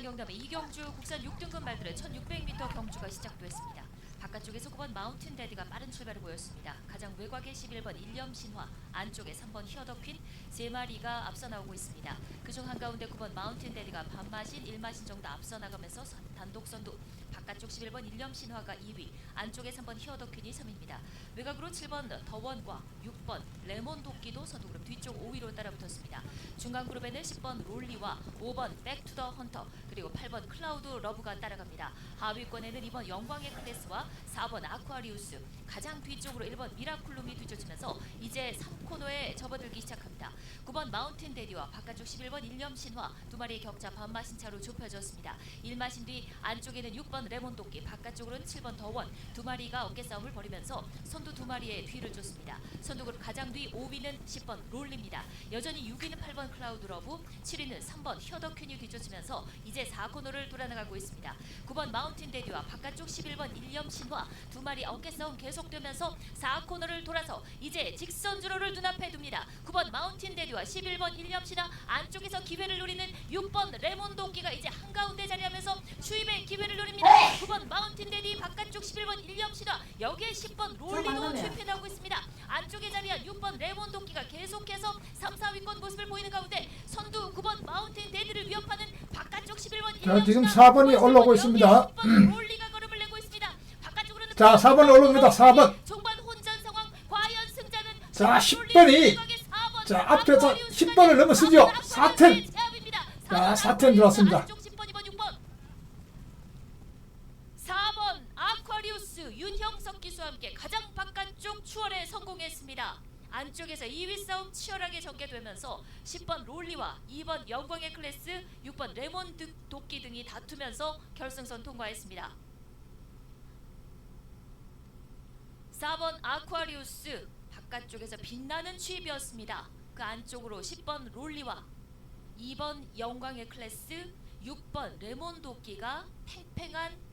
일단 경남의 이경주 국산 6등급 말들의 1600m 경주가 시작됐습니다. 바깥쪽에서 9번 마운틴 데드가 빠른 출발을 보였습니다. 가장 외곽에 11번 일념 신화, 안쪽에 3번 히어더퀸 세 마리가 앞서 나오고 있습니다. 그중 한가운데 9번 마운틴 데드가 반마신, 1마신 정도 앞서 나가면서 선- 단독 선두. 바깥쪽 11번 일념 신화가 2위, 안쪽에 3번 히어더퀸이 3위입니다. 외곽으로 7번 더원과 6번 레몬 도끼도 선두 그룹 뒤쪽 5위로 따라붙었습니다. 중간 그룹에는 10번 롤리와 5번 백투더 헌터 그리고 8번 클라우드 러브가 따라갑니다. 하위권에는 2번 영광의 클래스와 4번 아쿠아리우스 가장 뒤쪽으로 1번 미라클룸이 뒤쫓으면서 이제 3코너에 접어들기 시작합니다. 9번 마운틴 데디와 바깥쪽 11번 일념 신화 두 마리의 격차 반마신 차로 좁혀졌습니다. 1마신 뒤 안쪽에는 6번 레몬 도끼 바깥쪽으로는 7번 더원 두 마리가 어깨 싸움을 벌이면서 선두 두 마리의 뒤를 쫓습니다. 선두 그룹 가장 뒤 5위는 10번 롤리입니다. 여전히 6위는 8번 클라우드 러브, 7위는 3번 히어더퀸이 뒤쫓으면서 이제 4코너를 돌아나가고 있습니다. 9번 마운틴 데디와 바깥쪽 11번 일념 신화 두 마리 어깨 싸움 계속되면서 4코너를 돌아서 이제 직선 주로를 눈앞에 둡니다. 9번 마운틴 데디와 11번 일념 신화 안쪽에서 기회를 노리는 6번 레몬 도끼가 이제 한가운데 자리하면서 추입의 기회를 노립니다. 9번 마운틴 데디 바깥쪽 11번 일념 신화 여기에 10번 롤리도 만나네. 추입해 나오고 있습니다. 안쪽에 자리한 6번 레몬 도끼가 계속해서 3, 4위권 모습을 보이는 가운데 선두 9번 마운틴 데드를 위협하는 바깥쪽 11번 자, 지금 4번이 올라오고 있습니다. 10번 롤리가 걸음을 내고 있습니다. 바깥쪽으로는 자, 4번 올라옵니다. 4번. 종반 혼전 상황 과연 승자는 자, 10번이 자, 앞에서 10번을 넘어서죠. 4텐. 자, 4텐 들어왔습니다. 안쪽 10번 2번 6번 4번 아쿠아리우스 윤형석 기수와 함께 가장 바깥쪽 추월에 성공했습니다. 안쪽에서 2위 싸움 치열하게 전개되면서 10번 롤리와 2번 영광의 클래스, 6번 레몬 드- 도끼 등이 다투면서 결승선 통과했습니다. 4번 아쿠아리우스 바깥쪽에서 빛나는 취입이었습니다. 그 안쪽으로 10번 롤리와 2번 영광의 클래스, 6번 레몬 도끼가 팽팽한